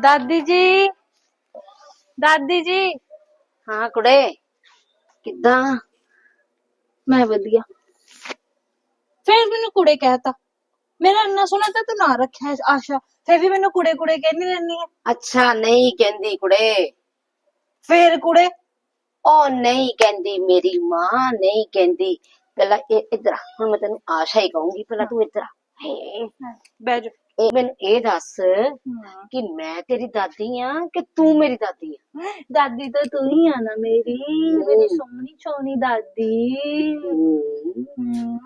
ਦਾਦੀ ਜੀ। ਦਾਦੀ ਜੀ। ਹਾਂ ਕੁੜੇ। ਕਿੱਦਾਂ? ਮੈਂ ਵਧੀਆ। ਫਿਰ ਮੈਨੂੰ ਕੁੜੇ ਕਹਿਤਾ। ਮੇਰਾ ਇੰਨਾ ਸੋਹਣਾ ਤਾਂ ਤੂੰ ਨਾ ਰੱਖਿਆ ਆਸ਼ਾ। ਫਿਰ ਵੀ ਮੈਨੂੰ ਕੁੜੇ ਕੁੜੇ ਕਹਿੰਦੀ ਰਹਿੰਦੀ ਹੈ ਅੱਛਾ ਨਹੀਂ ਕਹਿੰਦੀ ਕੁੜੇ। ਫਿਰ ਕੁੜੇ? ਉਹ ਨਹੀਂ ਕਹਿੰਦੀ ਮੇਰੀ ਮਾਂ ਨਹੀਂ ਕਹਿੰਦੀ। ਪਹਿਲਾਂ ਇਹ ਇਧਰ ਹੁਣ ਮੈਂ ਤੈਨੂੰ ਆਸ਼ਾ ਹੀ ਕਹੂੰਗੀ ਪਹਿਲਾਂ ਤੂੰ ਇਧਰ ਬਹਿ ਜਾ। ਇਹ ਮੈਨੂੰ ਇਹ ਦੱਸ ਕਿ ਮੈਂ ਤੇਰੀ ਦਾਦੀ ਆ ਕਿ ਤੂੰ ਮੇਰੀ ਦਾਦੀ ਆ? ਦਾਦੀ ਤਾਂ ਤੂੰ ਹੀ ਆ ਨਾ ਮੇਰੀ। ਮੇਰੀ ਸੋਹਣੀ ਛੋਣੀ ਦਾਦੀ। ਹਮ।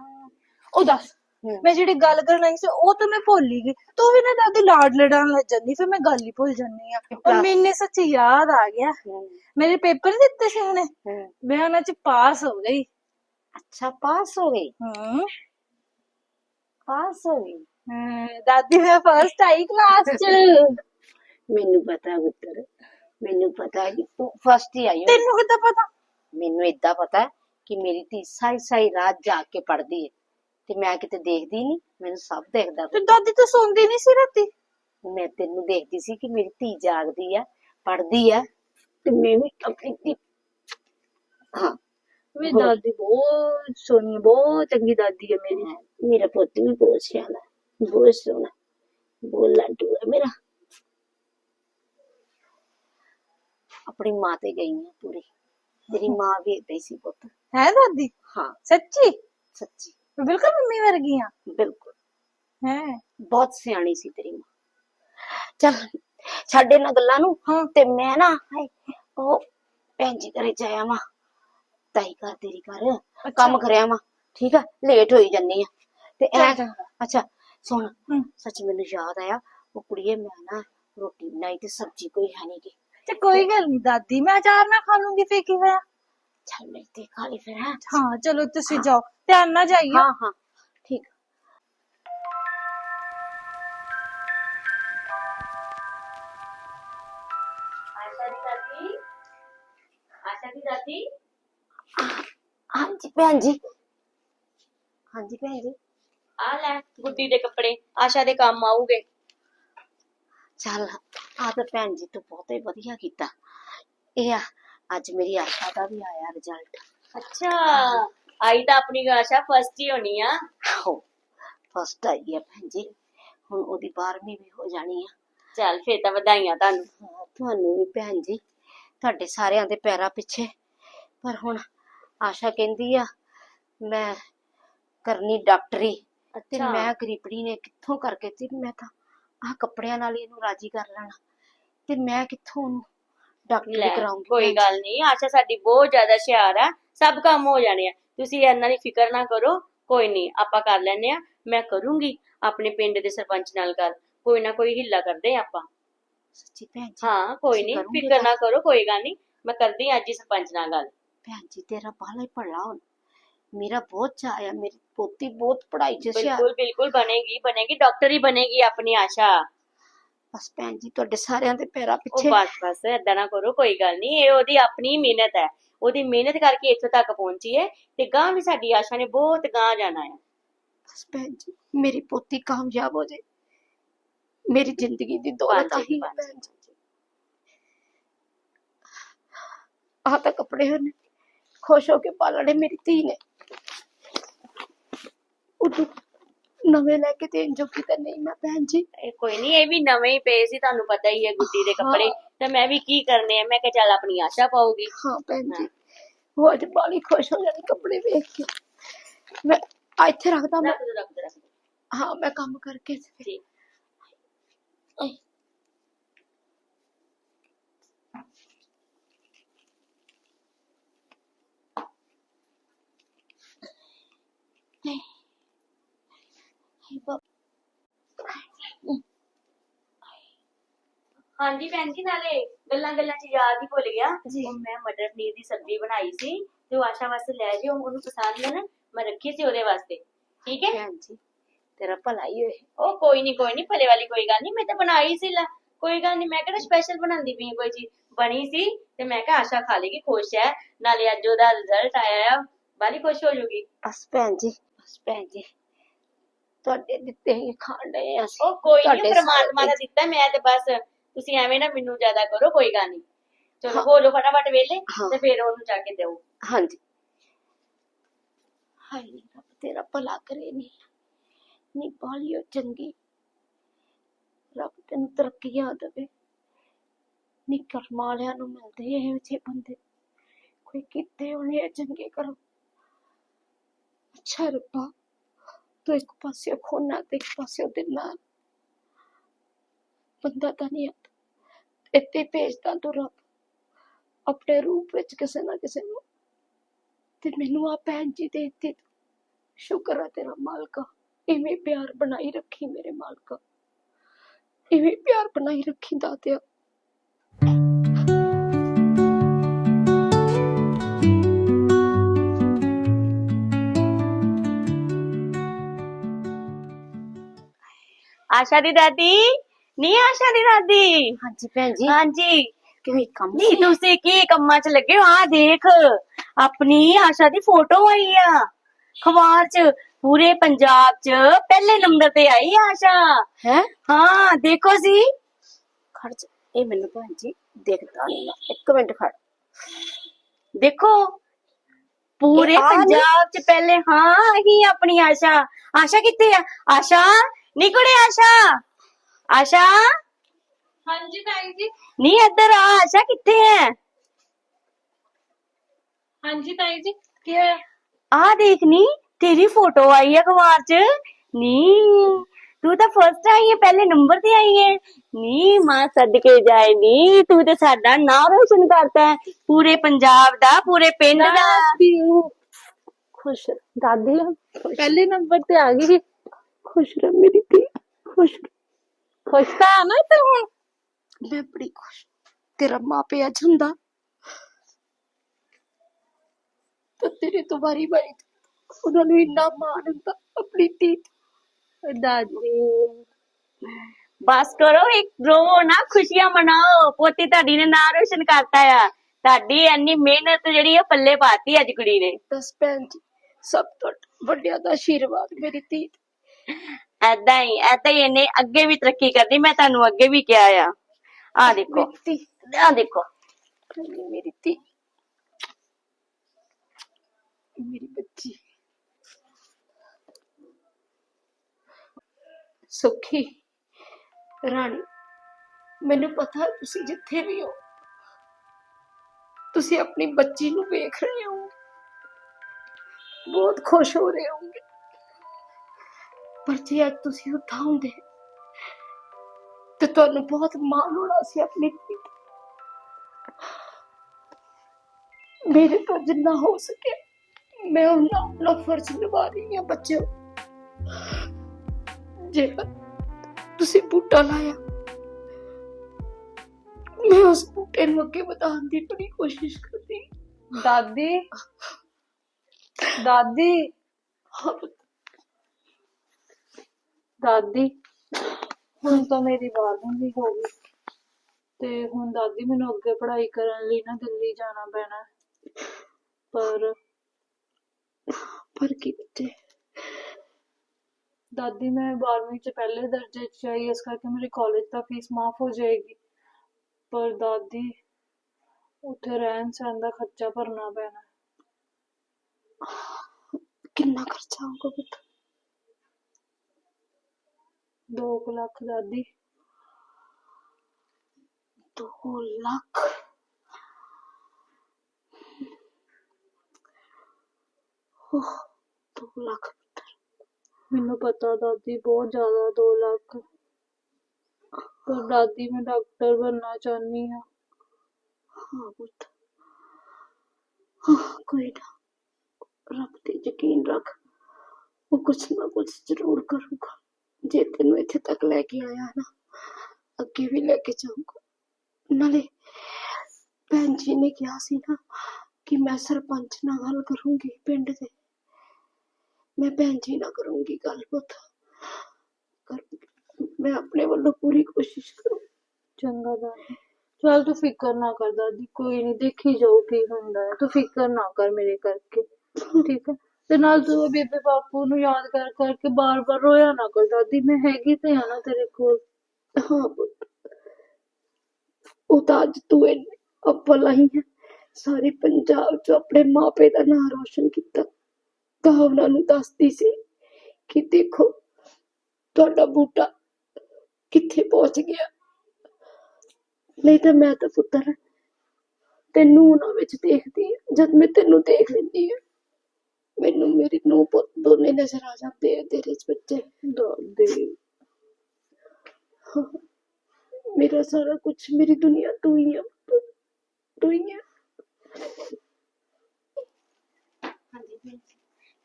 ਉਹ ਦੱਸ ਹਮ। ਮੈਂ ਜਿਹੜੀ ਗੱਲ ਕਰਨ ਆਈ ਸੀ ਉਹ ਤਾਂ ਮੈਂ ਭੁੱਲ ਹੀ ਗਈ। ਤੂੰ ਵੀ ਨਾ ਦਾਦੀ ਲਾਡ ਲੜਾਉਣ ਲੱਗ ਜਾਂਦੀ ਫਿਰ ਮੈਂ ਗੱਲ ਹੀ ਭੁੱਲ ਜਾਂਦੀ ਆ। ਔਰ ਮੈਨੂੰ ਸੱਚੀ ਯਾਦ ਆ ਗਿਆ। ਮੇਰੇ ਪੇਪਰ ਦਿੱਤੇ ਸੀ ਉਹਨੇ। ਮੈਂ ਉਹਨਾਂ ਚ ਪਾਸ ਹੋ ਗਈ। ਅੱਛਾ ਪਾਸ ਹੋ ਗਈ। ਹਮ ਪਾਸ ਹੋ ਗਈ ਹਮ, ਦਾਦੀ ਮੈਂ ਫਸਟ ਆਈ ਕਲਾਸ ਚ। ਮੈਨੂੰ ਪਤਾ ਪੁੱਤਰ ਮੈਨੂੰ ਪਤਾ ਕਿ ਤੂੰ ਫਸਟ ਹੀ ਆਈ ਹੋ ਤੈਨੂੰ ਕਿੱਦਾਂ ਪਤਾ? ਮੈਨੂੰ ਏਦਾਂ ਪਤਾ ਕਿ ਮੇਰੀ ਧੀ ਸਾਈ ਸਾਈ ਰਾਤ ਜਾਗ ਕੇ ਪੜਦੀ ਹੈ ਤੇ ਮੈਂ ਕਿਤੇ ਦੇਖਦੀ ਨਹੀਂ ਮੈਨੂੰ ਸਭ ਦੇਖਦਾ ਤੇ ਦਾਦੀ ਤਾਂ ਸੌਂਦੀ ਨਹੀਂ ਸੀ ਰਾਤੀ? ਮੈਂ ਤੈਨੂੰ ਦੇਖਦੀ ਸੀ ਕਿ ਮੇਰੀ ਧੀ ਜਾਗਦੀ ਆ ਪੜਦੀ ਆ ਤੇ ਮੈਂ ਵੀ ਆਪਣੀ ਧੀ ਹਾਂ। ਮੇਰੀ ਦਾਦੀ ਬਹੁਤ ਸੋਹਣੀ ਬਹੁਤ ਚੰਗੀ ਦਾਦੀ ਹੈ ਮੇਰੀ। ਮੇਰਾ ਪੁੱਤ ਵੀ ਬਹੁਤ ਸਿਆਣਾ ਬਹੁਤ ਸੋਹਣਾ ਬਹੁਤ ਲੱਡੂ ਹੈ ਮੇਰਾ। ਆਪਣੀ ਮਾਂ ਤੇ ਗਈ ਆ ਪੂਰੀ। ਤੇਰੀ ਮਾਂ ਵੀ ਏਦਾਂ ਹੀ ਸੀ ਪੁੱਤ। ਹੈ ਦਾਦੀ? ਹਾਂ। ਸੱਚੀ? ਸੱਚੀ। ਬਿਲਕੁਲ ਮੰਮੀ ਵਰਗੀ ਆ ਬਿਲਕੁਲ। ਹੈ। ਬਹੁਤ ਸਿਆਣੀ ਸੀ ਤੇਰੀ ਮਾਂ। ਚੱਲ ਛੱਡ ਇਹਨਾਂ ਗੱਲਾਂ ਨੂੰ। ਹਾਂ। ਤੇ ਮੈਂ ਨਾ ਹਾਏ, ਉਹ ਭੈਣ ਜੀ ਘਰੇ ਜਾਇਆ ਵਾਂ। ਤਾਈ ਘਰ ਤੇਰੀ ਘਰ। ਕੰਮ ਕਰਿਆ ਵਾਂ। ਠੀਕ ਆ ਲੇਟ ਹੋਈ ਜੰਨੀ ਆ। ਤੇ ਐ ਚੱਲ। ਚੰਗਾ। ਅੱਛਾ ਸੁਣ ਹਮ। ਸੱਚ ਮੈਨੂੰ ਯਾਦ ਆਇਆ ਉਹ ਕੁੜੀਏ ਮੈਂ ਨਾ ਰੋਟੀ ਬਣਾਈ ਤੇ ਸਬਜ਼ੀ ਕੋਈ ਹੈ ਨਹੀਂ ਗੀ। ਤੇ ਕੋਈ ਗੱਲ ਨਹੀਂ ਦਾਦੀ ਮੈਂ ਅਚਾਰ ਨਾ ਖਾ ਲੂੰਗੀ ਫੇਰ ਕੀ ਹੋਇਆ? ਚੱਲ ਮੇਰੇ ਤੇ ਖਾ ਲਈ ਫਿਰ ਹੈਂ। ਹਾਂ ਚਲੋ ਤੁਸੀਂ ਜਾਓ ਧਿਆਨ ਨਾਲ ਜਾਈਓ। ਹਾਂ ਹਾਂ ਠੀਕ। ਆਸ਼ਾ ਦੀ ਦਾਦੀ? ਆਸ਼ਾ ਦੀ ਦਾਦੀ ਹਾਂਜੀ ਭੈਣ ਜੀ। ਹਾਂਜੀ ਭੈਣ ਜੀ। ਆ ਲੈ ਗੁੱਡੀ ਦੇ ਕੱਪੜੇ ਆਸ਼ਾ ਦੇ ਕੰਮ ਆਉਗੇ ਚੱਲ ਆ ਤਾਂ ਭੈਣ ਜੀ ਤੂੰ ਬਹੁਤ ਹੀ ਵਧੀਆ ਕੀਤਾ। ਇਹ ਆ ਅੱਜ ਮੇਰੀ ਆਸ਼ਾ ਦਾ ਵੀ ਆਇਆ ਰਿਜ਼ਲਟ ਅੱਛਾ ਆਈ ਤਾਂ ਆਪਣੀ ਆਸ਼ਾ ਫਸਟ ਹੀ ਹੋਣੀ ਆ। ਹੋ ਫਸਟ ਆਈ ਹੈ ਭੈਣ ਜੀ। ਹੁਣ ਉਹਦੀ 12ਵੀਂ ਵੀ ਹੋ ਜਾਣੀ ਆ। ਚੱਲ ਫੇਰ ਤਾਂ ਵਧਾਈਆਂ ਤੁਹਾਨੂੰ। ਹਾਂ, ਤੁਹਾਨੂੰ ਵੀ ਭੈਣ ਜੀ ਤੁਹਾਡੇ ਸਾਰਿਆਂ ਦੇ ਪੈਰਾਂ ਪਿੱਛੇ। ਪਰ ਹੁਣ ਆਸ਼ਾ ਕਹਿੰਦੀ ਆ ਮੈਂ ਕਰਨੀ ਡਾਕਟਰੀ। ਤੇ ਅੱਛਾ। ਮੈਂ ਗਰੀਬੜੀ ਨੇ ਕਿੱਥੋਂ ਕਰਕੇ ਤੇ ਮੈਂ ਤਾਂ ਆਹ ਕੱਪੜਿਆਂ ਨਾਲ ਹੀ ਇਹਨੂੰ ਰਾਜੀ ਕਰ ਲੈਣਾ। ਤੇ ਮੈਂ ਕਿੱਥੋਂ ਉਹਨੂੰ ਡਾਕਟਰੀ ਲੈ ਕਰਾਉਂਗੀ? ਕੋਈ? ਗੱਲ ਨਹੀਂ ਆਸ਼ਾ ਸਾਡੀ ਬਹੁਤ ਜ਼ਿਆਦਾ ਹੁਸ਼ਿਆਰ ਆ ਸਭ ਕੰਮ ਹੋ ਜਾਣੇ ਆ। ਤੁਸੀਂ ਇਹਨਾਂ ਦੀ ਫਿਕਰ ਨਾ ਕਰੋ ਕੋਈ ਨਹੀਂ ਆਪਾਂ ਕਰ ਲੈਨੇ ਆ ਮੈਂ ਕਰੂੰਗੀ ਆਪਣੇ ਪਿੰਡ ਦੇ ਸਰਪੰਚ ਨਾਲ ਗੱਲ। ਕੋਈ ਨਾ ਕੋਈ ਹਿੱਲਾ ਕਰਦੇ ਆ ਆਪਾਂ। ਸੱਚੀ ਭੈਣ ਜੀ ਹਾਂ ਕੋਈ ਨਹੀਂ ਕਰੋਗੇ ਫਿਕਰ ਨਾ? ਕਰੋ ਕੋਈ ਗੱਲ ਨਹੀਂ ਮੈਂ ਕਰਦੀ ਹਾਂ ਅੱਜ ਹੀ ਸਰਪੰਚ ਨਾਲ ਗੱਲ। ਭੈਣ ਜੀ ਤੇਰਾ ਬਾਲਾ ਹੀ ਭਲਾ ਹੁਣ। ਮੇਰਾ ਬਹੁਤ ਚਾਅ ਆ ਮੇਰੀ ਪੋਤੀ ਬਹੁਤ ਪੜ੍ਹਾਈ ਚ ਹੁਸ਼ਿਆਰ ਬਿਲਕੁਲ ਬਿਲਕੁਲ ਬਣੇਗੀ ਬਣੇਗੀ ਡਾਕਟਰ ਹੀ ਬਣੇਗੀ ਆਪਣੀ ਆਸ਼ਾ। ਬਸ ਭੈਣ ਜੀ ਤੁਹਾਡੇ ਸਾਰਿਆਂ ਦੇ ਪੈਰਾਂ ਉਹ ਪਿੱਛੇ ਬਸ ਬਸ ਏਦਾਂ ਨਾ ਕਰੋ ਕੋਈ ਗੱਲ ਨਹੀਂ ਇਹ ਉਹਦੀ ਆਪਣੀ ਮਿਹਨਤ ਹੈ। ਉਹਦੀ ਮਿਹਨਤ ਕਰਕੇ ਇੱਥੋਂ ਤੱਕ ਪਹੁੰਚੀ ਹੈ ਤੇ ਗਾਂ ਵੀ ਸਾਡੀ ਆਸ਼ਾ ਨੇ ਬਹੁਤ ਗਾਂ ਜਾਣਾ ਹੈ। ਬਸ ਭੈਣ ਜੀ ਮੇਰੀ ਪੋਤੀ ਕਾਮਯਾਬ ਹੋ ਜਾਏ ਮੇਰੀ ਜ਼ਿੰਦਗੀ ਦੀ ਦੌਲਤ ਆਹੀ ਹੈ ਭੈਣ ਜੀ। ਆਹ ਤਾਂ ਕੱਪੜੇ ਹਨ ਖੁਸ਼ ਹੋ ਕੇ ਪਾਲਣੇ ਮੇਰੀ ਧੀ ਨੇ। ਉਦੋਂ ਨਵੇਂ ਲੈ ਕੇ ਦੇਣ ਜੋਗੀ ਤਾਂ ਨਹੀਂ ਮੈਂ ਭੈਣ ਜੀ। ਇਹ ਕੋਈ ਨਹੀਂ ਇਹ ਵੀ ਨਵੇਂ ਹੀ ਪਏ ਸੀ ਤੁਹਾਨੂੰ ਪਤਾ ਹੀ ਹੈ ਗੁੱਡੀ ਦੇ ਕੱਪੜੇ। ਤੇ ਮੈਂ ਵੀ ਕੀ ਕਰਨੇ ਆ ਮੈਂ ਕਿਹਾ ਚੱਲ ਆਪਣੀ ਆਸ਼ਾ ਪਾਉਗੀ ਹਾਂ ਭੈਣ ਜੀ। ਉਹ ਅੱਜ ਬਾਲੀ ਖੁਸ਼ ਹੋ ਜਾਣੀ ਕੱਪੜੇ ਵੇਖ ਕੇ। ਮੈਂ ਆ ਇੱਥੇ ਰੱਖਦਾ ਮੈਂ। ਰੱਖ ਰੱਖ। ਹਾਂ ਮੈਂ ਕੰਮ ਕਰਕੇ ਠੀਕ। ਹਾਂਜੀ ਭੈਣ ਜੀ ਨਾਲੇ ਗੱਲਾਂ ਗੱਲਾਂ ਚ ਯਾਦ ਹੀ ਭੁੱਲ ਗਿਆ। ਜੀ। ਉਹ ਮੈਂ ਮਟਰ ਪਨੀਰ ਦੀ ਸਬਜ਼ੀ ਬਣਾਈ ਸੀ ਤੇ ਉਹ ਆਸ਼ਾ ਵਾਸਤੇ ਲੈ ਜਿਓ ਉਹਨੂੰ ਪਸੰਦ ਹੈ ਨਾ ਮੈਂ ਰੱਖੀ ਸੀ ਉਹਦੇ ਵਾਸਤੇ। ਠੀਕ ਹੈ? ਭੈਣ ਜੀ ਤੇਰਾ ਭਲਾ ਹੀ ਹੋਏ। ਉਹ ਕੋਈ ਨਹੀਂ ਕੋਈ ਨਹੀਂ ਭਲੇ ਵਾਲੀ ਕੋਈ ਗੱਲ ਨਹੀਂ ਮੈਂ ਤਾਂ ਬਣਾਈ ਸੀ ਲੈ। ਕੋਈ ਗੱਲ ਨਹੀਂ ਮੈਂ ਕਿਹੜਾ ਸਪੈਸ਼ਲ ਬਣਾਉਂਦੀ ਪਈ ਹਾਂ ਕੋਈ ਚੀਜ਼। ਬਣੀ ਸੀ ਤੇ ਮੈਂ ਕਿਹਾ ਆਸ਼ਾ ਖਾ ਲੇਗੀ ਖੁਸ਼ ਹੈ। ਨਾਲੇ ਅੱਜ ਉਹਦਾ ਰਿਜ਼ਲਟ ਆਇਆ ਆ ਬਾਲੀ ਖੁਸ਼ ਹੋ ਜੂਗੀ। ਬਸ ਭੈਣ ਜੀ ਬਸ ਭੈਣ ਜੀ। ਤੁਹਾਡੇ ਦਿੱਤੇ ਹੀ ਖਾਣ ਡਏ ਆ ਅਸੀਂ ਉਹ ਕੋਈ ਤੁਹਾਡੇ ਨਹੀਂ ਪ੍ਰਮਾਤਮਾ ਦਾ ਦਿੱਤਾ ਮੈਂ ਤੇ ਬਸ ਤੁਸੀਂ ਐਵੇਂ ਨਾ ਮੈਨੂੰ ਜ਼ਿਆਦਾ ਕਰੋ ਕੋਈ ਗੱਲ ਨਹੀਂ ਚਲੋ ਹਾਂ। ਹੋ ਜਾਓ ਫਟਾਫਟ ਵੇਲੇ ਹਾਂ। ਤੇ ਫਿਰ ਉਹਨੂੰ ਜਾ ਕੇ ਦਿਓ। ਹਾਂਜੀ। ਹਾਏ ਰੱਬ ਤੇਰਾ ਭਲਾ ਕਰੇ ਨੀ। ਨੀ ਬਾਲਿਓ ਚੰਗੀ। ਰੱਬ ਤੈਨੂੰ ਤਰੱਕੀਆਂ ਦੇਵੇ। ਨੀ ਕਰਮਾਂ ਵਾਲਿਆਂ ਨੂੰ ਮਿਲਦੇ ਇਹੋ ਜਿਹੇ ਬੰਦੇ। ਕੋਈ ਕਿਤੇ ਹੋਣੇ ਆ ਚੰਗੇ ਕਰੋ ਅੱਛਾ ਰੱਬਾ। ਤੂੰ ਇੱਕ ਪਾਸੇ ਖੋਨਾ ਤੇ ਇੱਕ ਪਾਸੇ ਦਿਨਾਂ ਬੰਦਾ ਤਾਂ ਨਹੀਂ ਆਦਾ ਇੱਥੇ ਭੇਜਦਾ ਤੂੰ ਰੱਬ ਆਪਣੇ ਰੂਪ ਵਿੱਚ ਕਿਸੇ ਨਾ ਕਿਸੇ ਨੂੰ ਤੇ ਮੈਨੂੰ ਆ ਭੈਣ ਜੀ ਦੇ ਇੱਥੇ ਸ਼ੁਕਰ ਹੈ ਤੇਰਾ ਮਾਲਕਾ ਇਵੇਂ ਪਿਆਰ ਬਣਾਈ ਰੱਖੀ ਮੇਰੇ ਮਾਲਕਾ ਇਵੇਂ ਪਿਆਰ ਬਣਾਈ ਰੱਖੀ ਦਾਤਿਆ ਆਸ਼ਾ ਦੀ ਦਾਦੀ? ਨਹੀਂ ਆਸ਼ਾ ਦੀ ਦਾਦੀ? ਹਾਂਜੀ ਭੈਣ ਜੀ। ਹਾਂਜੀ। ਕਿਵੇਂ ਕੰਮ ਨਹੀਂ ਤੁਸੀਂ ਕੀ ਕੰਮਾਂ 'ਚ ਲੱਗੇ ਹੋ? ਆ ਦੇਖ ਆਪਣੀ ਆਸ਼ਾ ਦੀ ਫੋਟੋ ਆਈ ਆ। ਅਖਬਾਰ 'ਚ ਪੂਰੇ ਪੰਜਾਬ 'ਚ ਪਹਿਲੇ ਨੰਬਰ ਤੇ ਆਈ ਆਸ਼ਾ। ਹੈ? ਹਾਂ ਦੇਖੋ ਸੀ ਜਾ। ਇਹ ਮੈਨੂੰ ਭੈਣ ਜੀ ਦੇਖਦਾ ਨਹੀਂ ਨਾ ਇੱਕ ਮਿੰਟ ਖੜ। ਦੇਖੋ ਪੂਰੇ ਨੀ? ਪੰਜਾਬ 'ਚ ਪਹਿਲੇ ਹਾਂ ਹੀ ਆਪਣੀ ਆਸ਼ਾ। ਆਸ਼ਾ ਕਿੱਥੇ ਆ? ਆਸ਼ਾ ਨੀ ਕੁੜੇ ਆਸ਼ਾ ਆਸ਼ਾ ਹਾਂਜੀ ਤਾਈ ਜੀ ਨੀ ਇੱਧਰ ਆ ਆਸ਼ਾ ਕਿੱਥੇ ਹੈ ਹਾਂਜੀ ਤਾਈ ਜੀ ਕੀ ਹੋਇਆ ਆ ਦੇਖ ਨੀ ਤੇਰੀ ਫੋਟੋ ਆਈ ਹੈ ਅਖਬਾਰ 'ਚ ਨੀ ਤੂੰ ਤਾਂ ਫਸਟ ਆਈ ਹੈ ਪਹਿਲੇ ਨੰਬਰ ਤੇ ਆਈ ਹੈ ਨੀ ਮਾਂ ਸਦਕੇ ਜਾਏ ਨੀ ਤੂੰ ਤੇ ਸਾਡਾ ਨਾਮ ਰੋਸ਼ਨ ਕਰਤਾ ਹੈ ਪੂਰੇ ਪੰਜਾਬ ਦਾ ਪੂਰੇ ਪਿੰਡ ਦਾ ਖੁਸ਼ ਦਾਦੀ ਪਹਿਲੇ ਨੰਬਰ ਤੇ ਆ ਗਈ ਖੁਸ਼ ਰਹਿ ਮੇਰੀ ਧੀ ਖੁਸ਼ ਰਹਿ। ਖੁਸ਼ ਤਾਂ ਆ ਨਾ ਤੇ ਹੁਣ ਮੈਂ ਬੜੀ ਖੁਸ਼ ਤੇਰਾ ਮਾਂ ਪਿਆ ਹੁੰਦਾ ਤਾਂ ਤੇਰੇ ਤੋਂ ਵਾਰੀ ਵਾਰੀ ਉਹਨਾਂ ਨੂੰ ਇੰਨਾ ਮਾਣ ਹੁੰਦਾ ਆਪਣੀ ਧੀ ਤੇ। ਦਾਦੀ ਬਸ ਕਰੋ ਇੱਕ ਰੋਵੋ ਨਾ ਖੁਸ਼ੀਆਂ ਮਨਾਓ ਪੋਤੀ ਤੁਹਾਡੀ ਨੇ ਨਾਂ ਰੋਸ਼ਨ ਕਰਤਾ ਆ ਤੁਹਾਡੀ ਇੰਨੀ ਮਿਹਨਤ ਜਿਹੜੀ ਆ ਪੱਲੇ ਪਾਤੀ ਅੱਜ ਕੁੜੀ ਨੇ ਦਸ ਭੈਣ ਜੀ ਸਭ ਤੋਂ ਵੱਡਿਆਂ ਦਾ ਆਸ਼ੀਰਵਾਦ ਮੇਰੀ ਧੀ ਤੇ। ਐਦਾਂ ਹੀ ਐਦਾਂ ਹੀ ਇਹਨੇ ਅੱਗੇ ਵੀ ਤਰੱਕੀ ਕਰਨੀ ਮੈਂ ਤੁਹਾਨੂੰ ਅੱਗੇ ਵੀ ਕਿਹਾ ਆ। ਆ ਦੇਖੋ। ਆ ਦੇਖੋ। ਮੇਰੀ ਧੀ। ਮੇਰੀ ਬੱਚੀ। ਸੁਖੀ। ਰਾਣੀ ਮੈਨੂੰ ਪਤਾ ਤੁਸੀਂ ਜਿੱਥੇ ਵੀ ਹੋ। ਤੁਸੀਂ ਆਪਣੀ ਬੱਚੀ ਨੂੰ ਵੇਖ ਰਹੇ ਹੋ ਬਹੁਤ ਖੁਸ਼ ਹੋ ਰਹੇ ਹੋਗੇ ਪਰ ਜੇ ਅੱਜ ਤੁਸੀਂ ਉਠਾਉਂਦੇ ਤੇ ਤੁਹਾਨੂੰ ਬਹੁਤ ਮਾਣ ਹੋਣਾ ਸੀ ਆਪਣੀ ਧੀ ਤੇ। ਮੇਰੇ ਤੋਂ ਜਿੰਨਾ ਹੋ ਸਕੇ ਮੈਂ ਉਹਨਾਂ ਆਪਣਾ ਫਰਜ਼ ਨਿਭਾ ਰਹੀ ਹਾਂ ਬੱਚਿਓ ਜੇ ਤੁਸੀਂ ਬੂਟਾ ਲਾਇਆ ਮੈਂ ਉਸ ਬੂਟੇ ਨੂੰ ਅੱਗੇ ਵਧਾਉਣ ਦੀ ਬੜੀ ਕੋਸ਼ਿਸ਼ ਕਰਦੀ। ਦਾਦੀ ਦਾਦੀ ਹਾਂ ਪੁੱਤ, ਦਾਦੀ, ਹੁਣ ਤਾਂ ਮੇਰੀ ਬਾਰਵੀਂ ਵੀ ਹੋ ਗਈ। ਤੇ ਹੁਣ ਦਾਦੀ ਮੈਨੂੰ ਅੱਗੇ ਪੜ੍ਹਾਈ ਕਰਨ ਲਈ ਨਾ ਦਿੱਲੀ ਜਾਣਾ ਪੈਣਾ। ਪਰ ਪਰ ਕੀ ਦਾਦੀ, ਮੈਂ 12ਵੀਂ ਚ ਪਹਿਲੇ ਦਰਜੇ ਚ ਆਈ, ਇਸ ਕਰਕੇ ਮੇਰੇ ਕਾਲਜ ਦਾ ਫੀਸ ਮਾਫ ਹੋ ਜਾਏਗੀ। ਪਰ ਦਾਦੀ, ਉੱਥੇ ਰਹਿਣ ਸਹਿਣ ਦਾ ਖਰਚਾ ਭਰਨਾ ਪੈਣਾ। ਕਿੰਨਾ ਖਰਚਾ ਹੋਊਗਾ ਪੁੱਤ? 2 ਲੱਖ ਦਾਦੀ 2 ਲੱਖ ਓਹ 2 ਲੱਖ ਪੁੱਤਰ ਮੈਨੂੰ ਪਤਾ ਦਾਦੀ ਬਹੁਤ ਜ਼ਿਆਦਾ 2 ਲੱਖ ਪਰ ਦਾਦੀ ਮੈਂ ਡਾਕਟਰ ਬਣਨਾ ਚਾਹੁੰਦੀ ਹਾਂ ਹਾਂ ਪੁੱਤ ਹਾਂ, ਕੋਈ ਨਾ ਰੱਬ ਤੇ ਯਕੀਨ ਰੱਖ ਉਹ ਕੁਛ ਨਾ ਕੁਛ ਜ਼ਰੂਰ ਕਰੂਗਾ ਜੇ ਤੈਨੂੰ ਇੱਥੇ ਤੱਕ ਲੈ ਕੇ ਆਇਆ ਨਾ ਅੱਗੇ ਵੀ ਲੈ ਕੇ ਜਾਊਗਾ। ਨਾਲੇ ਭੈਣ ਜੀ ਨੇ ਕਿਹਾ ਸੀ ਨਾ ਕਿ ਮੈਂ ਸਰਪੰਚ ਨਾਲ ਗੱਲ ਕਰੂੰਗੀ ਪਿੰਡ ਦੇ। ਮੈਂ ਭੈਣ ਜੀ ਨਾਲ ਕਰੂੰਗੀ ਗੱਲ ਪੁੱਤ। ਮੈਂ ਆਪਣੇ ਵੱਲੋਂ ਪੂਰੀ ਕੋਸ਼ਿਸ਼ ਕਰੂੰ। ਚੰਗਾ ਦਾਦੀ ਚਲ ਤੂੰ ਫਿਕਰ ਨਾ ਕਰ ਦਾਦੀ ਕੋਈ ਨਹੀਂ ਦੇਖੀ ਜਾਊ ਕੀ ਹੁੰਦਾ ਹੈ। ਤੂੰ ਫਿਕਰ ਨਾ ਕਰ ਮੇਰੇ ਕਰਕੇ। ਠੀਕ ਹੈ। ਤੇ ਨਾਲ ਤੂੰ ਬੇਬੇ ਬਾਪੂ ਨੂੰ ਯਾਦ ਕਰ, ਕਰਕੇ ਬਾਰ-ਬਾਰ ਰੋਇਆ ਨਾ ਕਰ। ਦਾਦੀ, ਮੈਂ ਹੈਗੀ ਤੇ ਆ ਨਾ ਤੇਰੇ ਕੋਲ। ਹਾਂ ਪੁੱਤ। ਉਹ ਤਾਂ ਅੱਜ ਤੂੰ ਇੰਨੇ ਅੱਵਲ ਆਈ ਹੈ। ਸਾਰੇ ਪੰਜਾਬ 'ਚ ਆਪਣੇ ਮਾਪੇ ਦਾ ਨਾਂ ਰੋਸ਼ਨ ਕੀਤਾ। ਤਾਂ ਉਹਨਾਂ ਨੂੰ ਦੱਸਦੀ ਸੀ ਕਿ ਦੇਖੋ, ਤੁਹਾਡਾ ਬੂਟਾ ਕਿੱਥੇ ਪਹੁੰਚ ਗਿਆ। ਨਹੀਂ ਤਾਂ ਮੈਂ ਤਾਂ ਪੁੱਤਰ ਤੈਨੂੰ ਉਹਨਾਂ ਵਿੱਚ ਦੇਖਦੀ ਜਦ ਮੈਂ ਤੈਨੂੰ ਦੇਖ ਲੈਂਦੀ ਹਾਂ। ਮੈਨੂੰ ਮੇਰੀ ਨੂੰ ਪੁੱਤ ਦੋਨੇ ਨਜ਼ਰ ਆ ਜਾਂਦੇ ਆ ਤੇਰੇ 'ਚ ਬੱਚੇ ਦਾਦੀ ਹਾਂ, ਮੇਰਾ ਸਾਰਾ ਕੁਝ ਮੇਰੀ ਦੁਨੀਆ ਤੂੰ ਹੀ ਪੁੱਤ, ਤੂੰ ਹੀ ਹੈ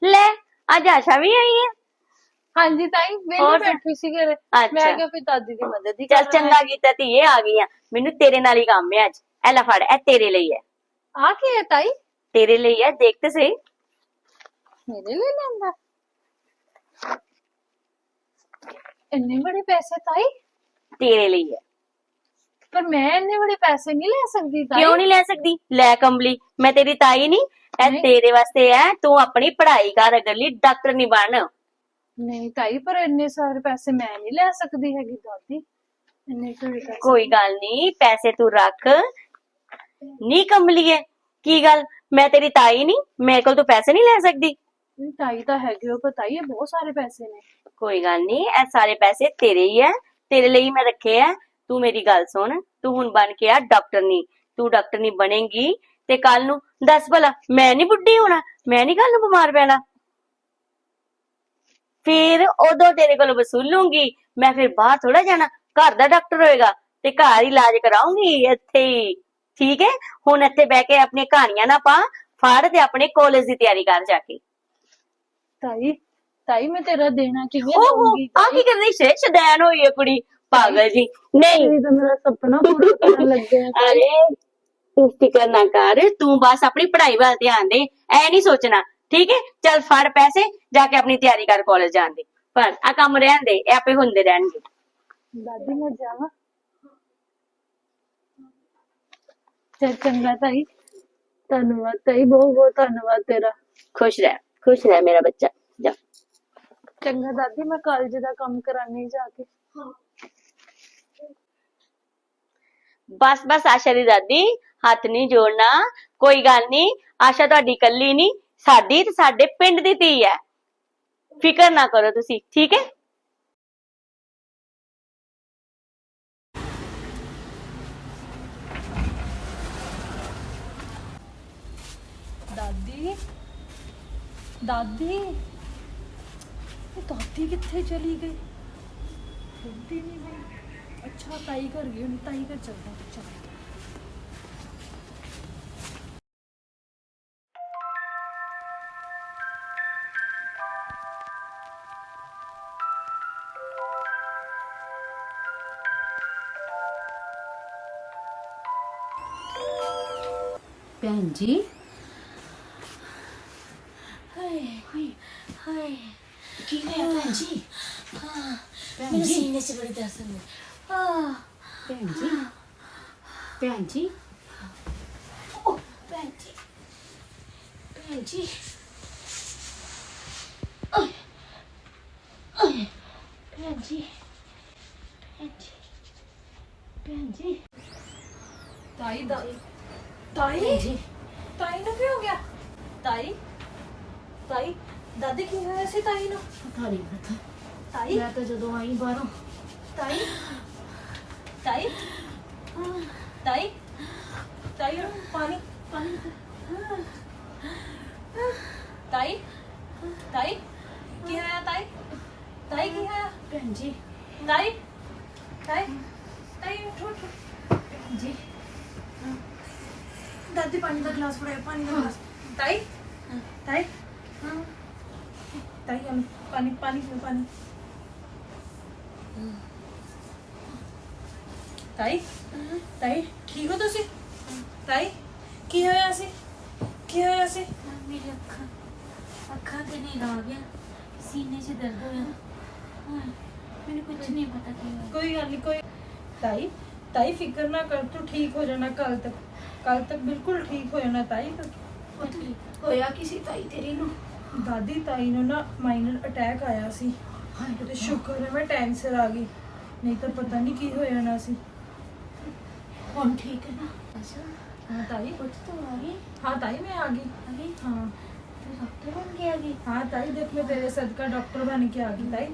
ਲੈ ਅੱਜ ਆਸ਼ਾ ਵੀ ਆਈ ਹੈ ਹਾਂਜੀ ਤਾਈ ਵੇਲੇ ਹੋਰ? ਬੈਠੀ ਸੀ ਘਰੇ ਅੱਛਾ। ਮੈਂ ਕਿਹਾ ਫਿਰ ਦਾਦੀ ਦੀ ਮਦਦ ਹੀ ਚੱਲ ਕਰ ਚੰਗਾ ਕੀਤਾ ਧੀਏ ਆ ਗਈ ਆ। ਮੈਨੂੰ ਤੇਰੇ ਨਾਲ ਹੀ ਕੰਮ ਹੈ ਅੱਜ। ਐ ਲੈ ਫੜ ਇਹ ਤੇਰੇ ਲਈ ਹੈ। ਆ ਕੀ ਹੈ ਤਾਈ? ਤੇਰੇ ਲਈ ਹੈ ਦੇਖ ਤੇ ਸਹੀ। ਮੇਰੇ ਲਈ ਲੈਂਦਾ ਇੰਨੇ ਬੜੇ ਪੈਸੇ ਤਾਈ ਤੇਰੇ ਲਈ ਹੈ ਪਰ ਮੈਂ ਇੰਨੇ ਬੜੇ ਪੈਸੇ ਨਹੀਂ ਲੈ ਸਕਦੀ ਤਾਈ ਕਿਉਂ ਨਹੀਂ ਲੈ ਸਕਦੀ ਲੈ ਕੰਬਲੀ ਮੈਂ ਤੇਰੀ ਤਾਈ ਨਹੀਂ ਇਹ ਨਹੀਂ। ਤੇਰੇ ਵਾਸਤੇ ਹੈ ਤੂੰ ਆਪਣੀ ਪੜ੍ਹਾਈ ਕਰ ਅਗਰ ਲਈ ਡਾਕਟਰ ਨਹੀਂ ਬਣ ਨਹੀਂ ਤਾਈ ਪਰ ਇੰਨੇ ਸਾਰੇ ਪੈਸੇ ਮੈਂ ਨਹੀਂ ਲੈ ਸਕਦੀ ਹੈਗੀ ਦਾਦੀ ਇੰਨੇ ਸਾਰੇ ਪੈਸੇ ਕੋਈ ਗੱਲ ਨਹੀਂ ਪੈਸੇ ਤੂੰ ਰੱਖ ਨਹੀਂ ਕੰਬਲੀਏ ਕੀ ਗੱਲ ਮੈਂ ਤੇਰੀ ਤਾਈ ਨਹੀਂ ਮੇਰੇ ਕੋਲ ਤੂੰ ਪੈਸੇ ਨਹੀਂ ਲੈ ਸਕਦੀ ਨਹੀਂ, ਤਾਈ ਤਾਂ ਹੈਗੇ ਹੋ ਪਰ ਤਾਈ ਇਹ ਬਹੁਤ ਸਾਰੇ ਪੈਸੇ ਨੇ। ਕੋਈ ਗੱਲ ਨਹੀਂ ਇਹ ਸਾਰੇ ਪੈਸੇ ਤੇਰੇ ਹੀ ਐ ਤੇਰੇ ਲਈ ਮੈਂ ਰੱਖੇ ਐ ਤੂੰ ਮੇਰੀ ਗੱਲ ਸੁਣ ਤੂੰ ਹੁਣ ਬਣ ਕੇ ਆ ਡਾਕਟਰ ਨਹੀਂ ਤੂੰ ਡਾਕਟਰ ਨਹੀਂ ਤੇ ਕੱਲ ਨੂੰ ਦੱਸ ਭਲਾ ਮੈਂ ਨਹੀਂ ਬੁੱਢੀ ਹੋਣਾ ਮੈਂ ਨਹੀਂ ਕੱਲ ਨੂੰ ਬਿਮਾਰ ਪੈਣਾ। ਫਿਰ ਉਦੋਂ ਤੇਰੇ ਕੋਲ ਵਸੂਲੂੰਗੀ ਮੈਂ ਫਿਰ ਬਾਹਰ ਥੋੜਾ ਜਾਣਾ ਘਰ ਦਾ ਡਾਕਟਰ ਹੋਏਗਾ ਤੇ ਘਰ ਹੀ ਇਲਾਜ ਕਰਾਉਂਗੀ ਇੱਥੇ ਹੀ। ਠੀਕ ਹੈ? ਹੁਣ ਇੱਥੇ ਬਹਿ ਕੇ ਆਪਣੀਆਂ ਕਹਾਣੀਆਂ ਨਾ ਪਾ ਫੜ ਤੇ ਆਪਣੇ ਕਾਲਜ ਦੀ ਤਿਆਰੀ ਕਰ ਜਾ ਕੇ। ਤਾਈ ਤਾਈ ਮੈਂ ਤੇਰਾ ਦੇਣਾ ਕਿਵੇਂ ਓਹੋ ਦਊਂਗੀ? ਆ ਕੀ ਕਰਦੀ ਸੇ ਸ਼ਦੈਨ ਹੋਈ ਹੈ ਕੁੜੀ ਪਾਗਲ ਜੀ। ਨਹੀਂ। ਇਹ ਤਾਂ ਮੇਰਾ ਸੁਪਨਾ ਪੂਰਾ ਕਰਨ ਲੱਗਿਆ ਅਰੇ ਤੂੰ ਫਿਕਰ ਨਾ ਕਰ ਤੂੰ ਬਸ ਆਪਣੀ ਪੜ੍ਹਾਈ ਵੱਲ ਧਿਆਨ ਦੇ ਐ ਨਹੀਂ ਸੋਚਣਾ ਠੀਕ ਹੈ ਚੱਲ ਫੜ ਪੈਸੇ ਜਾ ਕੇ ਆਪਣੀ ਤਿਆਰੀ ਕਰ ਕਾਲਜ ਜਾਣ ਦੀ। ਪਰ ਆ ਕੰਮ ਰਹਿਣ ਦੇ ਇਹ ਆਪੇ ਹੁੰਦੇ ਰਹਿਣਗੇ। ਦਾਦੀ ਮੈਂ ਜਾਵਾਂ। ਚੱਲ ਚੰਗਾ ਤਾਈ। ਧੰਨਵਾਦ ਤਾਈ ਬਹੁਤ ਬਹੁਤ ਧੰਨਵਾਦ ਤੇਰਾ। ਖੁਸ਼ ਰਹਿ। ਖੁਸ਼ ਰਹਿ ਮੇਰਾ ਬੱਚਾ। ਜਾ। ਚੰਗਾ ਦਾਦੀ ਮੈਂ ਕਾਲਜ ਦਾ ਕੰਮ ਕਰਾਨੀ ਜਾ ਕੇ। ਬਸ ਬਸ ਆਸ਼ਾ ਦੀ ਦਾਦੀ ਹੱਥ ਨਹੀਂ ਜੋੜਨਾ। ਕੋਈ ਗੱਲ ਨਹੀਂ ਆਸ਼ਾ ਤੁਹਾਡੀ ਇਕੱਲੀ ਨਹੀਂ ਸਾਡੀ ਤੇ ਸਾਡੇ ਪਿੰਡ ਦੀ ਧੀ ਹੈ। ਫਿਕਰ ਨਾ ਕਰੋ ਤੁਸੀਂ ਠੀਕ ਹੈ? ਦਾਦੀ ਦਾਦੀ, ਇਹ ਦਾਦੀ ਕਿੱਥੇ ਚਲੀ ਗਈ? ਹੁੰਦੀ ਨਹੀਂ ਗਈ ਅੱਛਾ, ਤਾਈ ਘਰ ਗਈ, ਹੁਣ ਤਾਈ ਘਰ ਚੱਲਦਾ ਚੱਲ। ਭੈਣ ਜੀ ਹਾਏ ਹਾਏ ਹਾਏ ਕੀ ਹੋਇਆ ਭੈਣ ਜੀ ਹਾਂ ਭੈਣ ਮੇਰੇ ਜੀ ਸੀਨੇ 'ਚ ਬੜੀ ਦਰਦ ਹੁੰਦੀ ਆ ਭੈਣ ਜੀ ਭੈਣ ਜੀ ਭੈਣ ਜੀ ਭੈਣ ਜੀ ਓਏ ਓਏ ਭੈਣ ਜੀ ਭੈਣ ਜੀ ਭੈਣ ਜੀ ਤਾਈ ਦਾ ਤਾਈ ਤਾਈ ਨੂੰ ਕੀ ਹੋ ਗਿਆ ਤਾਈ ਤਾਈ ਦਾਦੀ ਕੀ ਹੋਇਆ ਸੀ ਤਾਈ ਨੂੰ? ਪਤਾ ਨਹੀਂ ਪਤਾ। ਤਾਈ? ਮੈਂ ਤਾਂ ਜਦੋਂ ਆਈ ਬਾਹਰੋਂ। ਤਾਈ? ਤਾਈ? ਤਾਈ? ਤਾਈ ਨੂੰ ਪਾਣੀ ਪਾਣੀ ਤਾਈ? ਤਾਈ? ਕੀ ਹੋਇਆ ਤਾਈ? ਤਾਈ ਕੀ ਹੋਇਆ? ਭੈਣ ਜੀ। ਤਾਈ? ਤਾਈ? ਤਾਈ ਉਠੋ ਉਠੋ। ਭੈਣ ਜੀ। ਦਾਦੀ ਪਾਣੀ ਦਾ ਗਲਾਸ ਫੜਾਇਆ ਪਾਣੀ ਦਾ ਗਲਾਸ। ਤਾਈ? ਤਾਈ? ਤਾਈ ਹਮ ਪਾਣੀ ਪਾਣੀ ਪੀਓ ਪਾਣੀ ਤਾਈ ਤਾਈ ਠੀਕ ਹੋ ਤੁਸੀਂ ਤਾਈ ਕੀ ਹੋਇਆ ਸੀ ਕੀ ਹੋਇਆ ਸੀ ਮੇਰੀ ਅੱਖਾਂ ਅੱਖਾਂ ਤੇ ਨਹੀਂ ਆ ਗਿਆ ਸੀਨੇ 'ਚ ਦਰਦ ਹੋਇਆ ਹਾਂ, ਮੈਨੂੰ ਕੁਝ ਨਹੀਂ ਪਤਾ ਕੀ ਹੋਇਆ ਕੋਈ ਗੱਲ ਨਹੀਂ ਕੋਈ ਤਾਈ ਤਾਈ ਫਿਕਰ ਨਾ ਕਰ ਤੂੰ ਠੀਕ ਹੋ ਜਾਣਾ ਕੱਲ ਤੱਕ ਕੱਲ ਤੱਕ ਬਿਲਕੁਲ ਠੀਕ ਹੋ ਜਾਣਾ ਤਾਈ ਪਤਾ ਨਹੀਂ ਹੋਇਆ ਕਿਸੇ ਤਾਈ ਤੇਰੀ ਨੂੰ ਦਾਦੀ ਤਾਈ ਨੂੰ ਨਾ ਮਾਈਨਰ ਅਟੈਕ ਆਇਆ ਸੀ ਤੇ ਸ਼ੁਕਰ ਹੈ ਮੈਂ ਟਾਈਮ ਸਿਰ ਆ ਗਈ। ਨਹੀਂ ਤਾਂ ਪਤਾ ਨਹੀਂ ਕੀ ਹੋ ਜਾਣਾ ਸੀ। ਹੁਣ ਠੀਕ ਹੈ ਨਾ? ਹਾਂ ਤਾਈ ਪੁੱਤ ਤੂੰ ਆ ਗਈ? ਹਾਂ ਤਾਈ ਮੈਂ ਆ ਗਈ। ਆ ਗਈ? ਹਾਂ। ਤੂੰ ਡਾਕਟਰ ਬਣ ਕੇ ਆ ਗਈ? ਹਾਂ ਤਾਈ ਦੇਖ ਮੈਂ ਤੇਰੇ ਸਦਕਾ ਡਾਕਟਰ ਬਣ ਕੇ ਆ ਗਈ ਤਾਈ।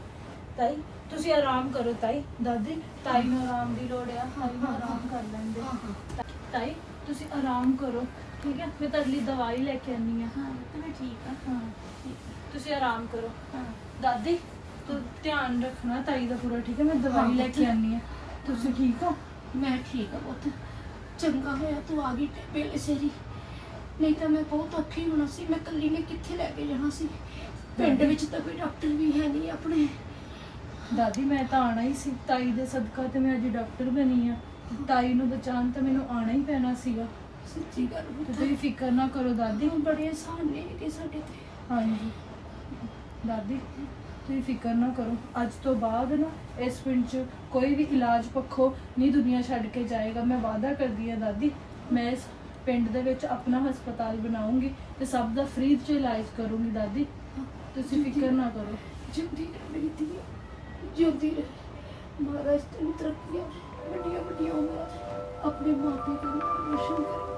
ਤਾਈ ਤੁਸੀਂ ਆਰਾਮ ਕਰੋ ਤਾਈ। ਦਾਦੀ ਤਾਈ ਨੂੰ ਆਰਾਮ ਦੀ ਲੋੜ ਆ ਤਾਈ ਨੂੰ ਆਰਾਮ ਕਰ ਲੈਂਦੇ ਤਾਈ ਤੁਸੀਂ ਆਰਾਮ ਕਰੋ। ਠੀਕ ਹੈ? ਮੈਂ ਤੁਹਾਡੇ ਲਈ ਦਵਾਈ ਲੈ ਕੇ ਆਨੀ ਆ ਹਾਂ ਤੇ ਮੈਂ ਠੀਕ ਆ। ਹਾਂ ਤੁਸੀਂ ਆਰਾਮ ਕਰੋ। ਹਾਂ। ਦਾਦੀ ਤੂੰ ਧਿਆਨ ਰੱਖਣਾ ਤਾਈ ਦਾ ਪੂਰਾ ਠੀਕ ਹੈ? ਮੈਂ ਦਵਾਈ ਲੈ ਕੇ ਆਨੀ ਆ ਤੁਸੀਂ ਠੀਕ ਹੋ? ਮੈਂ ਠੀਕ ਆ ਪੁੱਤ। ਚੰਗਾ ਹੋਇਆ ਤੂੰ ਆ ਗਈ ਵੇਲੇ ਸੇਰੀ। ਨਹੀਂ ਤਾਂ ਮੈਂ ਬਹੁਤ ਔਖੀ ਹੋਣਾ ਸੀ। ਮੈਂ ਇਕੱਲੀ ਨੇ ਕਿੱਥੇ ਲੈ ਕੇ ਜਾਣਾ ਸੀ? ਪਿੰਡ ਵਿੱਚ ਤਾਂ ਕੋਈ ਡਾਕਟਰ ਵੀ ਹੈ ਨਹੀਂ ਆਪਣੇ। ਦਾਦੀ ਮੈਂ ਤਾਂ ਆਣਾ ਹੀ ਸੀ। ਤਾਈ ਦੇ ਸਦਕਾ ਤੇ ਮੈਂ ਅੱਜ ਡਾਕਟਰ ਬਣੀ ਆ ਤਾਈ ਨੂੰ ਬਚਾਉਣ ਤਾਂ ਮੈਨੂੰ ਆਣਾ ਹੀ ਪੈਣਾ ਸੀਗਾ। ਸੱਚੀ ਗੱਲ ਤੁਸੀਂ ਫਿਕਰ ਨਾ ਕਰੋ ਦਾਦੀ। ਹੁਣ ਬੜੇ ਆਸਾਨ ਨੇ ਕਿ ਸਾਡੇ ਤੇ। ਹਾਂਜੀ। ਦਾਦੀ ਤੁਸੀਂ ਫਿਕਰ ਨਾ ਕਰੋ। ਅੱਜ ਤੋਂ ਬਾਅਦ ਨਾ ਇਸ ਪਿੰਡ 'ਚ ਕੋਈ ਵੀ ਇਲਾਜ ਪੱਖੋਂ ਨਹੀਂ ਦੁਨੀਆ ਛੱਡ ਕੇ ਜਾਏਗਾ। ਮੈਂ ਵਾਅਦਾ ਕਰਦੀ ਹਾਂ ਦਾਦੀ ਮੈਂ ਇਸ ਪਿੰਡ ਦੇ ਵਿੱਚ ਆਪਣਾ ਹਸਪਤਾਲ ਬਣਾਉਂਗੀ ਤੇ ਸਭ ਦਾ ਫ੍ਰੀ 'ਚ ਇਲਾਜ ਕਰੂੰਗੀ ਦਾਦੀ। ਤੁਸੀਂ ਫਿਕਰ ਨਾ ਕਰੋ। ਜਿਉਂਦੀ ਰਹਿ ਮੇਰੀ ਧੀ। ਜਿਉਂਦੀ ਰਹਿ। ਮਹਾਰਾਜ ਤੈਨੂੰ ਤਰੱਕੀਆਂ ਵੱਡੀਆਂ ਵੱਡੀਆਂ ਉਮਰਾਂ ਆਪਣੇ ਮਾਪੇ ਦਾ ਨਾਮ ਰੋਸ਼ਨ ਕਰੇ।